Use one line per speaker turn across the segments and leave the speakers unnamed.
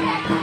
Thank you.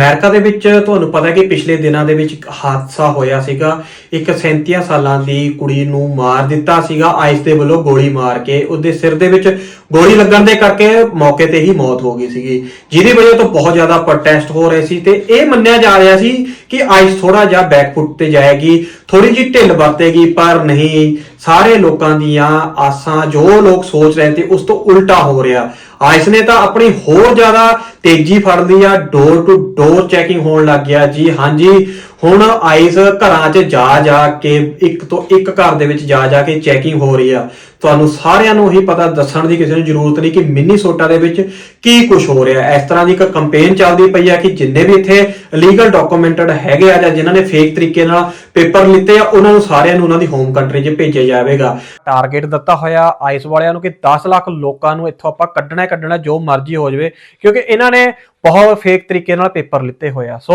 America ਦੇ ਵਿੱਚ ਤੁਹਾਨੂੰ ਪਤਾ ਹੈ ਕਿ ਪਿਛਲੇ ਦਿਨਾਂ ਦੇ ਵਿੱਚ ਇੱਕ ਹਾਦਸਾ ਹੋਇਆ ਸੀਗਾ। ਇੱਕ 37 ਸਾਲਾਂ ਦੀ ਕੁੜੀ ਨੂੰ ਮਾਰ ਦਿੱਤਾ ਸੀਗਾ। ਆਈਸ ਦੇ ਵੱਲੋਂ ਗੋਲੀ ਮਾਰ ਕੇ ਉਹਦੇ ਸਿਰ ਦੇ ਵਿੱਚ ਗੋਲੀ ਲੱਗਣ ਦੇ ਕਰਕੇ ਮੌਕੇ ਤੇ ਹੀ ਮੌਤ ਹੋ ਗਈ ਸੀਗੀ। ਜਿਹਦੀ ਵਜ੍ਹਾ ਤੋਂ ਬਹੁਤ ਜ਼ਿਆਦਾ ਪ੍ਰੋਟੈਸਟ ਹੋ ਰਹੇ ਸੀ ਤੇ ਇਹ ਮੰਨਿਆ ਜਾ ਰਿਹਾ ਸੀ ਕਿ ਆਈਸ ਥੋੜਾ ਜਿਹਾ ਬੈਕਫੁੱਟ ਤੇ ਜਾਏਗੀ ਥੋੜੀ ਜਿਹੀ ਢਿੱਲ ਵਰਤੇਗੀ, ਪਰ ਨਹੀਂ। ਸਾਰੇ ਲੋਕਾਂ ਦੀਆਂ ਆਸਾਂ, ਜੋ ਲੋਕ ਸੋਚ ਰਹੇ ਸੀ, ਉਸ ਤੋਂ ਉਲਟਾ ਹੋ ਰਿਹਾ। ਆਇਸ ਨੇ ਤਾਂ ਆਪਣੀ ਹੋਰ ਜ਼ਿਆਦਾ ਤੇਜ਼ੀ ਫੜ ਲਈ ਆ ਡੋਰ ਟੂ ਡੋਰ ਚੈਕਿੰਗ ਹੋਣ ਲੱਗ ਗਿਆ। ਜੀ, ਹਾਂਜੀ ਹੁਣ ਆਈਸ ਘਰਾਂ 'ਚ ਜਾ ਜਾ ਕੇ, ਇੱਕ ਤੋਂ ਇੱਕ ਘਰ ਦੇ ਵਿੱਚ ਜਾ ਜਾ ਕੇ ਚੈਕਿੰਗ ਹੋ ਰਹੀ ਆ। ਤੁਹਾਨੂੰ ਸਾਰਿਆਂ ਨੂੰ ਹੀ ਪਤਾ, ਦੱਸਣ ਦੀ ਕਿਸੇ ਨੂੰ ਜ਼ਰੂਰਤ ਨਹੀਂ ਕਿ ਮਿਨੀਸੋਟਾ ਦੇ ਵਿੱਚ ਕੀ ਕੁਝ ਹੋ ਰਿਹਾ। ਇਸ ਤਰ੍ਹਾਂ ਦੀ ਇੱਕ ਕੈਂਪੇਨ ਚੱਲਦੀ ਪਈ ਆ ਕਿ ਜਿੰਨੇ ਵੀ ਇੱਥੇ ਲੀਗਲ ਡਾਕੂਮੈਂਟਡ ਹੈਗੇ ਆ ਜਾਂ ਜਿਨ੍ਹਾਂ ਨੇ ਫੇਕ ਤਰੀਕੇ ਨਾਲ ਪੇਪਰ ਲਿੱਤੇ ਆ, ਉਹਨਾਂ ਨੂੰ ਸਾਰਿਆਂ ਨੂੰ ਉਹਨਾਂ ਦੀ ਹੋਮ ਕੰਟਰੀ 'ਚ ਭੇਜਿਆ ਜਾਵੇਗਾ। ਟਾਰਗੇਟ ਦਿੱਤਾ ਹੋਇਆ ਆਈਸ ਵਾਲਿਆਂ ਨੂੰ ਕਿ 10 ਲੱਖ ਲੋਕਾਂ ਨੂੰ ਇੱਥੋਂ ਆਪਾਂ ਕੱਢਣਾ ਕੱਢਣਾ ਜੋ ਮਰਜ਼ੀ ਹੋ ਜਾਵੇ, ਕਿਉਂਕਿ ਇਹਨਾਂ ਨੇ ਬਹੁਤ ਫੇਕ ਤਰੀਕੇ ਨਾਲ ਪੇਪਰ ਲਿੱਤੇ ਹੋਇਆ ਸੋ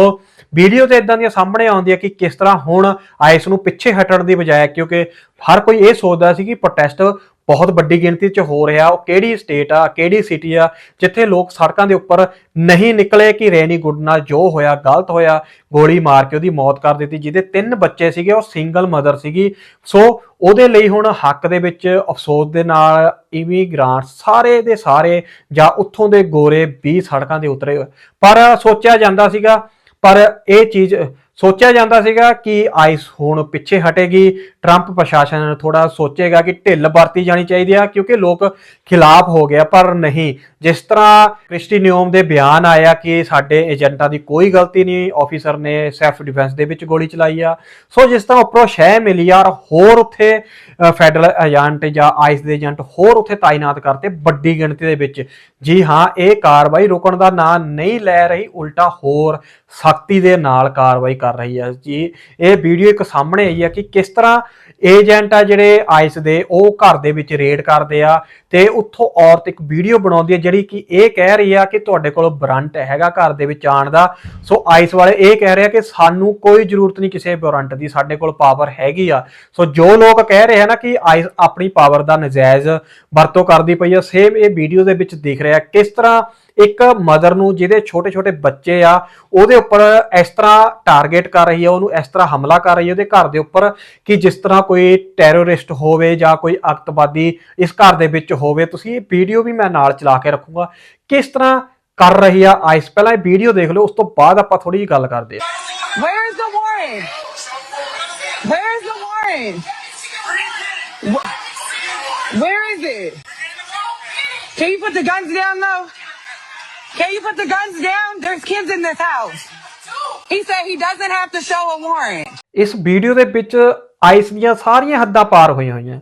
ਵੀਡੀਓ ਤੇ ਇਦਾਂ ਦੀਆਂ ਸਾਹਮਣੇ ਆਉਂਦੀਆਂ ਕਿ ਕਿਸ ਤਰ੍ਹਾਂ ਹੁਣ ਆਈਸ ਨੂੰ ਪਿੱਛੇ ਹਟਣ ਦੀ ਬਜਾਏ, ਕਿਉਂਕਿ ਹਰ ਕੋਈ ਇਹ ਸੋਚਦਾ ਸੀ ਕਿ ਪ੍ਰੋਟੈਸਟ ਬਹੁਤ ਵੱਡੀ ਗਿਣਤੀ 'ਚ ਹੋ ਰਿਹਾ। ਉਹ ਕਿਹੜੀ ਸਟੇਟ ਆ, ਕਿਹੜੀ ਸਿਟੀ ਆ, ਜਿੱਥੇ ਲੋਕ ਸੜਕਾਂ ਦੇ ਉੱਪਰ ਨਹੀਂ ਨਿਕਲੇ ਕਿ ਰੈਨੀ ਗੁੱਡ ਨਾਲ ਜੋ ਹੋਇਆ, ਗਲਤ ਹੋਇਆ, ਗੋਲੀ ਮਾਰ ਕੇ ਉਹਦੀ ਮੌਤ ਕਰ ਦਿੱਤੀ। ਜਿਹਦੇ ਤਿੰਨ ਬੱਚੇ ਸੀਗੇ, ਉਹ ਸਿੰਗਲ ਮਦਰ ਸੀਗੀ। ਸੋ ਉਹਦੇ ਲਈ ਹੁਣ ਹੱਕ ਦੇ ਵਿੱਚ ਅਫਸੋਸ ਦੇ ਨਾਲ ਇਮੀਗ੍ਰਾਂਟ ਸਾਰੇ ਦੇ ਸਾਰੇ ਜਾਂ ਉੱਥੋਂ ਦੇ ਗੋਰੇ ਵੀ ਸੜਕਾਂ ਦੇ ਉਤਰੇ। ਪਰ ਸੋਚਿਆ ਜਾਂਦਾ ਸੀਗਾ, ਪਰ ਇਹ ਚੀਜ਼ ਸੋਚਿਆ ਜਾਂਦਾ ਸੀਗਾ ਕਿ ਆਈਸ ਹੁਣ ਪਿੱਛੇ ਹਟੇਗੀ। ਟਰੰਪ ਪ੍ਰਸ਼ਾਸਨ ਥੋੜਾ ਸੋਚੇਗਾ ਕਿ ਢਿੱਲ ਵਰਤੀ ਜਾਣੀ ਚਾਹੀਦੀ ਆ, ਕਿਉਂਕਿ ਲੋਕ ਖਿਲਾਫ ਹੋ ਗਿਆ ਪਰ ਨਹੀਂ। ਜਿਸ ਤਰ੍ਹਾਂ ਕ੍ਰਿਸਟੀ ਨਿਯੋਮ ਦੇ ਬਿਆਨ ਆਇਆ ਕਿ ਸਾਡੇ ਏਜੰਟਾਂ ਦੀ ਕੋਈ ਗਲਤੀ ਨਹੀਂ ਆਫੀਸਰ ਨੇ ਸੈਲਫ ਡਿਫੈਂਸ ਦੇ ਵਿੱਚ ਗੋਲੀ ਚਲਾਈ ਆ। ਸੋ ਜਿਸ ਤਰ੍ਹਾਂ ਉੱਪਰੋਂ ਸ਼ਹਿ ਮਿਲੀ ਯਾਰ ਹੋਰ ਉੱਥੇ ਫੈਡਰਲ ਏਜੰਟ ਜਾਂ ਆਈਸ ਦੇ ਏਜੰਟ ਹੋਰ ਉੱਥੇ ਤਾਇਨਾਤ ਕਰਤੇ ਵੱਡੀ ਗਿਣਤੀ ਦੇ ਵਿੱਚ। ਜੀ ਹਾਂ, ਇਹ ਕਾਰਵਾਈ ਰੁਕਣ ਦਾ ਨਾਂ ਨਹੀਂ ਲੈ ਰਹੀ, ਉਲਟਾ ਹੋਰ ਸਖਤੀ ਦੇ ਨਾਲ ਕਾਰਵਾਈ ਕਰ ਰਹੀ ਹੈ ਜੀ। ਇਹ ਵੀਡੀਓ ਇੱਕ ਸਾਹਮਣੇ ਆਈ ਹੈ ਕਿ ਕਿਸ ਤਰ੍ਹਾਂ ਏਜੰਟ ਆ ਜਿਹੜੇ ਆਈਸ ਦੇ, ਉਹ ਘਰ ਦੇ ਵਿੱਚ ਰੇਡ ਕਰਦੇ ਆ ਤੇ ਉੱਥੋਂ ਔਰਤ ਇੱਕ ਵੀਡੀਓ ਬਣਾਉਂਦੀ ਹੈ ਜਿਹੜੀ ਕਿ ਇਹ ਕਹਿ ਰਹੀ ਆ ਕਿ ਤੁਹਾਡੇ ਕੋਲ ਬਰੰਟ ਹੈਗਾ ਘਰ ਦੇ ਵਿੱਚ ਆਉਣ ਦਾ। ਸੋ ਆਈਸ ਵਾਲੇ ਇਹ ਕਹਿ ਰਹੇ ਆ ਕਿ ਸਾਨੂੰ ਕੋਈ ਜ਼ਰੂਰਤ ਨਹੀਂ ਕਿਸੇ ਬਰੰਟ ਦੀ, ਸਾਡੇ ਕੋਲ ਪਾਵਰ ਹੈਗੀ ਆ। ਸੋ ਜੋ ਲੋਕ ਕਹਿ ਰਹੇ ਆ ਨਾ ਕਿ ਆਈਸ ਆਪਣੀ ਪਾਵਰ ਦਾ ਨਜਾਇਜ਼ ਵਰਤੋਂ ਕਰਦੀ ਪਈ ਆ, ਸੇਮ ਇਹ ਵੀਡੀਓ ਦੇ ਵਿੱਚ ਦਿਖ ਰਿਹਾ ਕਿਸ ਤਰ੍ਹਾਂ ਇੱਕ ਮਦਰ ਨੂੰ ਜਿਹਦੇ ਛੋਟੇ ਛੋਟੇ ਬੱਚੇ ਆ, ਉਹਦੇ ਉੱਪਰ ਇਸ ਤਰ੍ਹਾਂ ਟਾਰਗੇਟ ਕਰ ਰਹੀ ਹੈ ਉਹਨੂੰ ਇਸ ਤਰ੍ਹਾਂ ਹਮਲਾ ਕਰ ਰਹੀ ਹੈ ਉਹਦੇ ਘਰ ਦੇ ਉੱਪਰ ਕਿ ਜਿਸ ਤਰ੍ਹਾਂ ਕੋਈ ਟੈਰੋਰਿਸਟ ਹੋਵੇ ਜਾਂ ਕੋਈ ਅਤਵਾਦੀ ਇਸ ਘਰ ਦੇ ਵਿੱਚ ਹੋਵੇ ਤੁਸੀਂ ਇਹ ਵੀਡੀਓ ਵੀ ਮੈਂ ਨਾਲ ਚਲਾ ਕੇ ਰੱਖੂੰਗਾ ਕਿਸ ਤਰ੍ਹਾਂ ਕਰ ਰਹੀ ਆ ਆਈਸ ਪਹਿਲਾਂ ਇਹ ਵੀਡੀਓ ਦੇਖ ਲਓ, ਉਸ ਤੋਂ ਬਾਅਦ ਆਪਾਂ ਥੋੜੀ ਜਿਹੀ ਗੱਲ ਕਰਦੇ ਹਾਂ
Where's the warrant? Where's the warrant? Where is it? Can you put the guns down, though? Can you put the guns down? There's kids in this house. He said he doesn't have to show a warrant.
ਇਸ video ਦੇ ਵਿੱਚ ice ਦੀਆਂ ਸਾਰੀਆਂ ਹੱਦਾਂ ਪਾਰ ਹੋਈਆਂ ਹੋਈਆਂ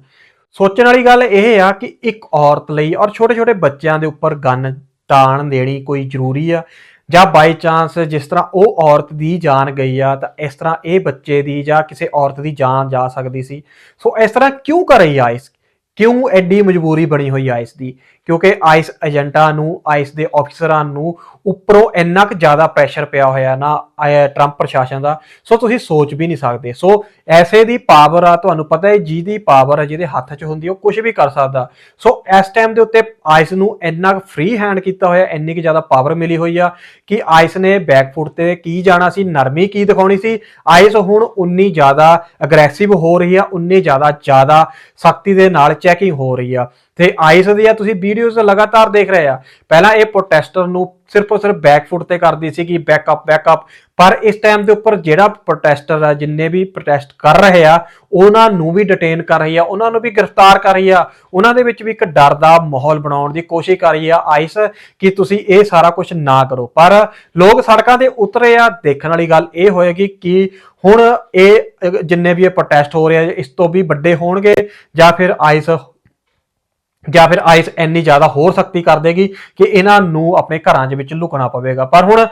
ਸੋਚਣ ਵਾਲੀ ਗੱਲ ਇਹ ਆ ਕਿ ਇੱਕ ਔਰਤ ਲਈ ਔਰ ਛੋਟੇ ਛੋਟੇ ਬੱਚਿਆਂ ਦੇ ਉੱਪਰ ਗਨ ਟਾਣ ਦੇਣੀ ਕੋਈ ਜ਼ਰੂਰੀ ਆ ਜਾਂ ਬਾਈ ਚਾਂਸ ਜਿਸ ਤਰ੍ਹਾਂ ਉਹ ਔਰਤ ਦੀ ਜਾਨ ਗਈ ਆ, ਤਾਂ ਇਸ ਤਰ੍ਹਾਂ ਇਹ ਬੱਚੇ ਦੀ ਜਾਂ ਕਿਸੇ ਔਰਤ ਦੀ ਜਾਨ ਜਾ ਸਕਦੀ ਸੀ ਸੋ ਇਸ ਤਰ੍ਹਾਂ ਕਿਉਂ ਕਰ ਰਹੀ ਆ ਆਈਸ ਕਿਉਂ ਐਡੀ ਮਜਬੂਰੀ ਬਣੀ ਹੋਈ ਆ ਆਈਸ ਦੀ ਕਿਉਂਕਿ ਆਈਸ ਏਜੰਟਾਂ ਨੂੰ ਆਈਸ ਦੇ ਆਫੀਸਰਾਂ ਨੂੰ ਉੱਪਰੋਂ ਇੰਨਾ ਕੁ ਜ਼ਿਆਦਾ ਪ੍ਰੈਸ਼ਰ ਪਿਆ ਹੋਇਆ ਨਾ, ਆਇਆ ਟਰੰਪ ਪ੍ਰਸ਼ਾਸਨ ਦਾ। ਸੋ ਤੁਸੀਂ ਸੋਚ ਵੀ ਨਹੀਂ ਸਕਦੇ। ਸੋ ਐਸੇ ਦੀ ਪਾਵਰ ਆ, ਤੁਹਾਨੂੰ ਪਤਾ ਹੈ, ਜਿਹਦੀ ਪਾਵਰ ਹੈ ਜਿਹਦੇ ਹੱਥ 'ਚ ਹੁੰਦੀ ਉਹ ਕੁਝ ਵੀ ਕਰ ਸਕਦਾ। ਸੋ ਇਸ ਟਾਈਮ ਦੇ ਉੱਤੇ ਆਈਸ ਨੂੰ ਇੰਨਾ ਫ੍ਰੀ ਹੈਂਡ ਕੀਤਾ ਹੋਇਆ, ਇੰਨੀ ਕੁ ਜ਼ਿਆਦਾ ਪਾਵਰ ਮਿਲੀ ਹੋਈ ਆ ਕਿ ਆਈਸ ਨੇ ਬੈਕਫੁੱਟ ਤੇ ਕੀ ਜਾਣਾ ਸੀ, ਨਰਮੀ ਕੀ ਦਿਖਾਉਣੀ ਸੀ? ਆਈਸ ਹੁਣ ਉਨੀ ਜ਼ਿਆਦਾ ਅਗਰੈਸਿਵ ਹੋ ਰਹੀ ਆ, ਉਨੀ ਜ਼ਿਆਦਾ ਜ਼ਿਆਦਾ ਸਖਤੀ ਦੇ ਨਾਲ ਚੈਕਿੰਗ ਹੋ ਰਹੀ ਆ। ਤੇ ਆਈਸ ਆ, ਤੁਸੀਂ ਵੀਡੀਓਜ਼ ਲਗਾਤਾਰ ਦੇਖ ਰਹੇ ਆ। ਪਹਿਲਾਂ ਇਹ ਪ੍ਰੋਟੈਸਟਰ ਨੂੰ ਸਿਰਫ ਉਹ ਸਿਰਫ ਬੈਕਫੁੱਟ ਤੇ ਕਰਦੀ ਸੀ ਕਿ ਬੈਕਅਪ ਬੈਕਅਪ ਪਰ ਇਸ ਟਾਈਮ ਦੇ ਉੱਪਰ ਜਿਹੜਾ ਪ੍ਰੋਟੈਸਟਰ ਆ, ਜਿੰਨੇ ਵੀ ਪ੍ਰੋਟੈਸਟ ਕਰ ਰਹੇ ਆ, ਉਹਨਾਂ ਨੂੰ ਵੀ ਡਿਟੇਨ ਕਰ ਰਹੀ ਆ, ਉਹਨਾਂ ਨੂੰ ਵੀ ਗ੍ਰਿਫਤਾਰ ਕਰ ਰਹੀ ਆ। ਉਹਨਾਂ ਦੇ ਵਿੱਚ ਵੀ ਇੱਕ ਡਰ ਦਾ ਮਾਹੌਲ ਬਣਾਉਣ ਦੀ ਕੋਸ਼ਿਸ਼ ਕਰ ਰਹੀ ਆ ਆਈਸ ਕਿ ਤੁਸੀਂ ਇਹ ਸਾਰਾ ਕੁਝ ਨਾ ਕਰੋ। ਪਰ ਲੋਕ ਸੜਕਾਂ ਤੇ ਉਤਰੇ ਆ, ਦੇਖਣ ਵਾਲੀ ਗੱਲ ਇਹ ਹੋਏਗੀ ਕਿ ਹੁਣ ਇਹ ਜਿੰਨੇ ਵੀ ਇਹ ਪ੍ਰੋਟੈਸਟ ਹੋ ਰਹੇ ਆ, ਇਸ ਤੋਂ ਵੀ ਵੱਡੇ ਹੋਣਗੇ ਜਾਂ ਫਿਰ ਆਈਸ ਜਾਂ ਫਿਰ ਆਈਸ ਇੰਨੀ ਜ਼ਿਆਦਾ ਹੋਰ ਸਖਤੀ ਕਰ ਦੇਗੀ ਕਿ ਇਹਨਾਂ ਨੂੰ ਆਪਣੇ ਘਰਾਂ ਦੇ ਵਿੱਚ ਲੁਕਣਾ ਪਵੇਗਾ। ਪਰ ਹੁਣ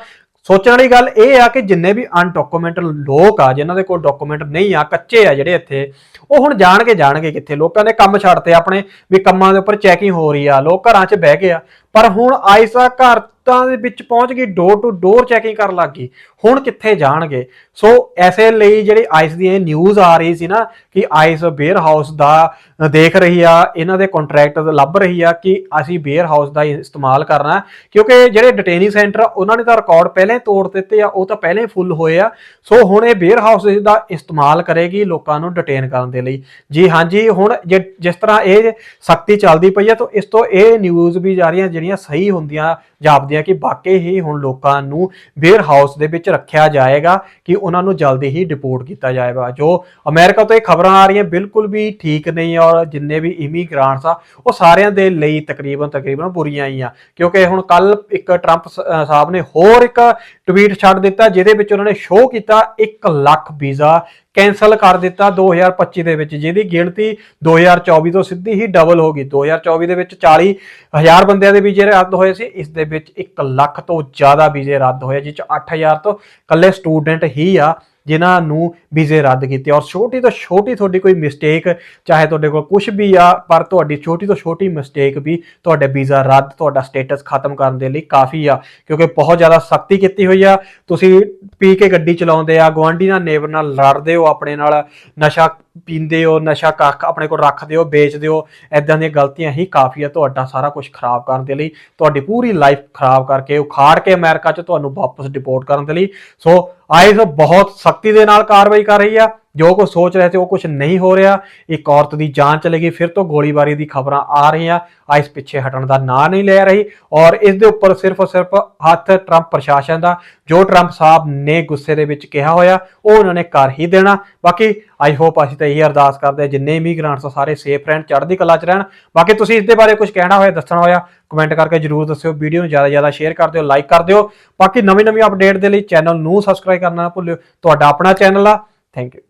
ਸੋਚਣ ਵਾਲੀ ਗੱਲ ਇਹ ਆ ਕਿ ਜਿੰਨੇ ਵੀ ਅਨਡਾਕੂਮੈਂਟਡ ਲੋਕ ਆ, ਜਿਨ੍ਹਾਂ ਦੇ ਕੋਲ ਡਾਕੂਮੈਂਟ ਨਹੀਂ ਆ, ਕੱਚੇ ਆ ਜਿਹੜੇ ਇੱਥੇ, ਉਹ ਹੁਣ ਜਾਣਗੇ ਜਾਣਗੇ ਕਿੱਥੇ। ਲੋਕਾਂ ਨੇ ਕੰਮ ਛੱਡਤੇ ਆਪਣੇ ਵੀ ਕੰਮਾਂ ਦੇ ਉੱਪਰ ਚੈਕਿੰਗ ਹੋ ਰਹੀ ਆ, ਲੋਕ ਘਰਾਂ 'ਚ ਬਹਿ ਗਏ ਆ। ਪਰ ਹੁਣ ਆਈਸ ਆ ਘਰ ਤਾਂ ਦੇ ਵਿੱਚ ਪਹੁੰਚ ਗਈ ਡੋਰ ਟੂ ਡੋਰ ਚੈਕਿੰਗ ਕਰਨ ਲੱਗ ਗਈ। ਹੁਣ ਕਿੱਥੇ ਜਾਣਗੇ? ਸੋ ਐਸੇ ਲਈ ਜਿਹੜੀ ਆਇਸ ਦੀ ਇਹ ਨਿਊਜ਼ ਆ ਰਹੀ ਸੀ ਨਾ ਕਿ ਆਇਸ ਵੇਅਰ ਹਾਊਸ ਦਾ ਦੇਖ ਰਹੀ ਆ ਇਹਨਾਂ ਦੇ ਕੰਟਰੈਕਟ ਲੱਭ ਰਹੀ ਆ ਕਿ ਅਸੀਂ ਵੇਅਰ ਹਾਊਸ ਦਾ ਇਸਤੇਮਾਲ ਕਰਨਾ ਕਿਉਂਕਿ ਜਿਹੜੇ ਡਿਟੇਨਿੰਗ ਸੈਂਟਰ ਆ, ਉਹਨਾਂ ਨੇ ਤਾਂ ਰਿਕਾਰਡ ਪਹਿਲਾਂ ਹੀ ਤੋੜ ਦਿੱਤੇ ਆ ਉਹ ਤਾਂ ਪਹਿਲਾਂ ਹੀ ਫੁੱਲ ਹੋਏ ਆ। ਸੋ ਹੁਣ ਇਹ ਵੇਅਰ ਹਾਊਸ ਦਾ ਇਸਤੇਮਾਲ ਕਰੇਗੀ ਲੋਕਾਂ ਨੂੰ ਡਿਟੇਨ ਕਰਨ ਦੇ ਲਈ। ਜੀ ਹਾਂਜੀ ਹੁਣ ਜਿਸ ਤਰ੍ਹਾਂ ਇਹ ਸਖਤੀ ਚੱਲਦੀ ਪਈ ਆ ਤਾਂ ਇਸ ਤੋਂ ਇਹ ਨਿਊਜ਼ ਵੀ ਜਾ ਰਹੀਆਂ ਜਿਹੜੀਆਂ ਸਹੀ ਹੁੰਦੀਆਂ ਜਾਪਦੀਆਂ ਕਿ ਵਾਕਈ ਹੀ ਹੁਣ ਲੋਕਾਂ ਨੂੰ ਵੇਅਰ ਹਾਊਸ ਦੇ ਵਿੱਚ ਰੱਖਿਆ ਜਾਏਗਾ ਕਿ ਉਹਨਾਂ ਨੂੰ ਜਲਦੀ ਹੀ ਡਿਪੋਰਟ ਕੀਤਾ ਜਾਏਗਾ। ਜੋ ਅਮਰੀਕਾ ਤੋਂ ਇਹ ਖਬਰਾਂ ਆ ਰਹੀਆਂ ਬਿਲਕੁਲ ਵੀ ਠੀਕ ਨਹੀਂ ਔਰ ਜਿੰਨੇ ਵੀ ਇਮੀਗ੍ਰਾਂਟਸ ਆ, ਉਹ ਸਾਰਿਆਂ ਦੇ ਲਈ ਤਕਰੀਬਨ ਤਕਰੀਬਨ ਬੁਰੀਆਂ ਹੀ ਆ। ਕਿਉਂਕਿ ਹੁਣ ਕੱਲ ਇੱਕ ਟਰੰਪ ਸਾਹਿਬ ਨੇ ਹੋਰ ਇੱਕ ਟਵੀਟ ਛੱਡ ਦਿੱਤਾ, ਜਿਹਦੇ ਵਿੱਚ ਉਹਨਾਂ ਨੇ ਸ਼ੋਅ ਕੀਤਾ 1 ਲੱਖ ਵੀਜ਼ਾ ਕੈਨਸਲ ਕਰ ਦਿੱਤਾ 2025 ਦੇ ਵਿੱਚ, ਜਿਹਦੀ ਗਿਣਤੀ 2024 ਤੋਂ ਸਿੱਧੀ ਹੀ ਡਬਲ ਹੋ ਗਈ। 2024 ਦੇ ਵਿੱਚ 40 ਹਜ਼ਾਰ ਬੰਦਿਆਂ ਦੇ ਵੀਜ਼ੇ ਰੱਦ ਹੋਏ ਸੀ। ਇਸ ਦੇ ਵਿੱਚ 1 ਲੱਖ ਤੋਂ ਜ਼ਿਆਦਾ ਵੀਜ਼ੇ ਰੱਦ ਹੋਏ ਜਿਸ ਚ 8000 ਤੋਂ ਇਕੱਲੇ ਸਟੂਡੈਂਟ ਹੀ ਆ। ਜਿਨ੍ਹਾਂ ਨੂੰ ਵੀਜ਼ੇ ਰੱਦ ਕੀਤੇ। ਔਰ ਛੋਟੀ ਤੋਂ ਛੋਟੀ ਤੁਹਾਡੀ ਕੋਈ ਮਿਸਟੇਕ ਚਾਹੇ ਤੁਹਾਡੇ ਕੋਲ ਕੁਝ ਵੀ ਆ, ਪਰ ਤੁਹਾਡੀ ਛੋਟੀ ਤੋਂ ਛੋਟੀ ਮਿਸਟੇਕ ਵੀ ਤੁਹਾਡੇ ਵੀਜ਼ਾ ਰੱਦ, ਤੁਹਾਡਾ ਸਟੇਟਸ ਖਤਮ ਕਰਨ ਦੇ ਲਈ ਕਾਫੀ ਆ। ਕਿਉਂਕਿ ਬਹੁਤ ਜ਼ਿਆਦਾ ਸਖਤੀ ਕੀਤੀ ਹੋਈ ਆ। ਤੁਸੀਂ ਪੀ ਕੇ ਗੱਡੀ ਚਲਾਉਂਦੇ ਆ ਗਵਾਂਢੀ ਨਾਲ ਨੇਬਰ ਨਾਲ ਲੜਦੇ ਹੋ ਆਪਣੇ ਨਾਲ, ਨਸ਼ਾ ਪੀਂਦੇ ਹੋ, ਨਸ਼ਾ ਕੱਖ ਆਪਣੇ ਕੋਲ ਰੱਖਦੇ ਹੋ, ਵੇਚਦੇ ਹੋ ਐਦਾਂ ਦੀਆਂ ਗਲਤੀਆਂ ਹੀ ਕਾਫੀ ਆ, ਤੁਹਾਡਾ ਸਾਰਾ ਕੁਝ ਖਰਾਬ ਕਰਨ ਦੇ ਲਈ, ਤੁਹਾਡੀ ਪੂਰੀ ਲਾਈਫ ਖਰਾਬ ਕਰਕੇ, ਉਖਾੜ ਕੇ ਅਮਰੀਕਾ 'ਚ ਤੁਹਾਨੂੰ ਵਾਪਸ ਡਿਪੋਰਟ ਕਰਨ ਦੇ ਲਈ। ਸੋ ਆਈਸ ਬਹੁਤ ਸਖਤੀ ਦੇ ਨਾਲ ਕਾਰਵਾਈ ਕਰ ਰਹੀ ਆ। ਜੋ ਕੁਝ ਸੋਚ ਰਹੇ ਸੀ, ਉਹ ਕੁਝ ਨਹੀਂ ਹੋ ਰਿਹਾ। ਇੱਕ ਔਰਤ ਦੀ ਜਾਨ ਚਲੇ ਗਈ, ਫਿਰ ਤੋਂ ਗੋਲੀਬਾਰੀ ਦੀ ਖਬਰਾਂ ਆ ਰਹੀਆਂ। ਆਈਸ ਪਿੱਛੇ ਹਟਣ ਦਾ ਨਾਂ ਨਹੀਂ ਲੈ ਰਹੀ ਔਰ ਇਸ ਦੇ ਉੱਪਰ ਸਿਰਫ ਸਿਰਫ ਹੱਥ ਟਰੰਪ ਪ੍ਰਸ਼ਾਸਨ ਦਾ, ਜੋ ਟਰੰਪ ਸਾਹਿਬ ਨੇ ਗੁੱਸੇ ਦੇ ਵਿੱਚ ਕਿਹਾ ਹੋਇਆ, ਉਹ ਉਹਨਾਂ ਨੇ ਕਰ ਹੀ ਦੇਣਾ। ਬਾਕੀ ਆਈ ਹੋਪ ਅਸੀਂ ਤਾਂ ਇਹ ਅਰਦਾਸ ਕਰਦੇ ਹਾਂ, ਜਿੰਨੇ ਇਮੀਗ੍ਰਾਂਟਸ ਸਾਰੇ ਸੇਫ ਰਹਿਣ, ਚੜ੍ਹਦੀ ਕਲਾ 'ਚ ਰਹਿਣ। ਬਾਕੀ ਤੁਸੀਂ ਇਸ ਦੇ ਬਾਰੇ ਕੁਝ ਕਹਿਣਾ ਹੋਇਆ, ਦੱਸਣਾ ਹੋਇਆ ਕਮੈਂਟ ਕਰਕੇ ਜਰੂਰ ਦੱਸਿਓ। ਵੀਡੀਓ ਨੂੰ ਜ਼ਿਆਦਾ ਜ਼ਿਆਦਾ ਸ਼ੇਅਰ ਕਰ ਦਿਓ ਲਾਈਕ ਕਰ ਦਿਓ। ਬਾਕੀ ਨਵੀਂ ਨਵੀਂ ਅਪਡੇਟ ਦੇ ਲਈ ਚੈਨਲ ਨੂੰ ਸਬਸਕ੍ਰਾਈਬ ਕਰਨਾ ਨਾ ਭੁੱਲਿਓ। ਤੁਹਾਡਾ ਆਪਣਾ ਚੈਨਲ ਆ। Thank you